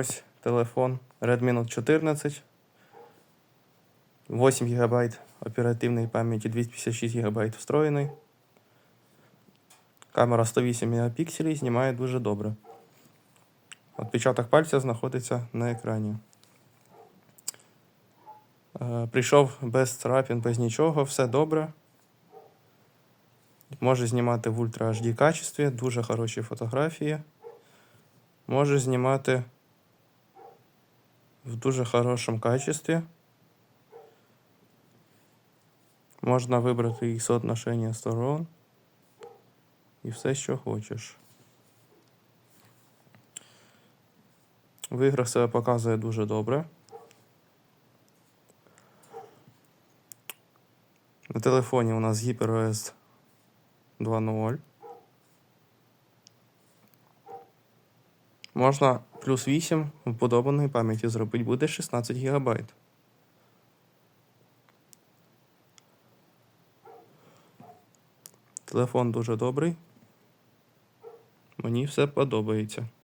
ось телефон Redmi Note 14. 8 ГБ оперативної пам'яті, 256 ГБ встроєний. Камера 108 Мп знімає дуже добре. Отпечаток пальця знаходиться на екрані. Е, Прийшов без царапин, без нічого, все добре. Може знімати в Ultra HD качестві, дуже хороші фотографії. Може знімати в дуже хорошому качестві. Можна вибрати і соотношення сторон. І все, що хочеш. В іграх себе показує дуже добре. На телефоні у нас HyperOS 2.0. Можна плюс 8 вбудованої пам'яті зробити, буде 16 ГБ. Телефон дуже добрий. Мені все подобається.